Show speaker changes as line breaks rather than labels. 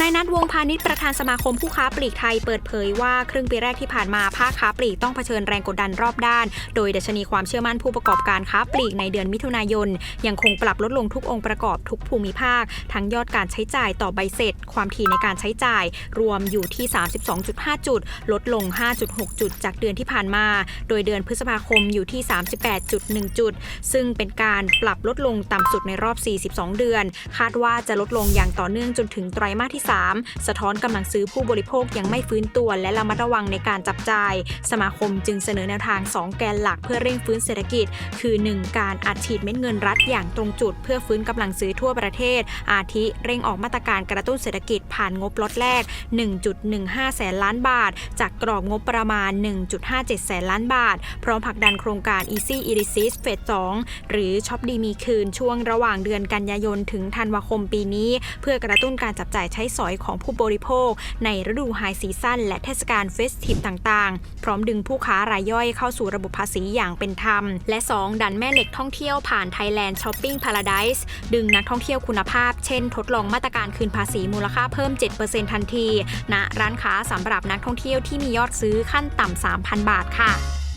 นายนัทวงพาณิชย์ประธานสมาคมผู้ค้าปลีกไทยเปิดเผยว่าครึ่งปีแรกที่ผ่านมาภาคค้าปลีกต้องเผชิญแรงกดดันรอบด้าน โดยดัชนีความเชื่อมั่นผู้ประกอบการค้าปลีกในเดือนมิถุนายน ยังคงปรับลดลงทุกองค์ประกอบทุกภูมิภาค ทั้งยอดการใช้จ่ายต่อใบเสร็จ ความถี่ในการใช้จ่าย รวมอยู่ที่ 32.5 จุด ลดลง 5.6 จุด จากเดือนที่ผ่านมา โดยเดือนพฤษภาคมอยู่ที่ 38.1 จุด ซึ่งเป็นการปรับลดลงต่ำสุดในรอบ 42 เดือน คาดว่าจะลดลงอย่างต่อเนื่องจนถึงไตรมาสที่3 สะท้อนกำลังซื้อผู้บริโภคยังไม่ฟื้นตัวและระมัดระวังในการจับจ่าย สมาคมจึงเสนอแนวทาง 2 แกนหลักเพื่อเร่งฟื้นเศรษฐกิจ คือ 1. การอัดฉีดเม็ดเงินรัฐอย่างตรงจุด เพื่อฟื้นกำลังซื้อทั่วประเทศ อาทิเร่งออกมาตรการกระตุ้นเศรษฐกิจผ่านงบล็อตแรก 1.15 แสนล้านบาท จากกรอบงบประมาณ 1.57 แสนล้านบาท พร้อมผลักดันโครงการ Easy e r i s i s เฟส2หรือช็อปดีมีคืนช่วงระหว่างเดือนกันยายนถึงธันวาคมปีนี้ เพื่อกระตุ้นการจับจ่ายใช้สอยของผู้บริโภค ในฤดูไฮซีซั่นและเทศกาลเฟสทีฟต่างๆ พร้อมดึงผู้ค้ารายย่อยเข้าสู่ระบบภาษีอย่างเป็นธรรม และ 2 ดันแม่เหล็กท่องเที่ยวผ่าน Thailand Shopping Paradise ดึงนักท่องเที่ยวคุณภาพ เช่น ทดลองมาตรการคืนภาษีมูลค่าเพิ่ม 7%ทันทีณร้านค้าสำหรับนักท่องเที่ยวที่มียอดซื้อขั้นต่ำ3,000 บาทค่ะ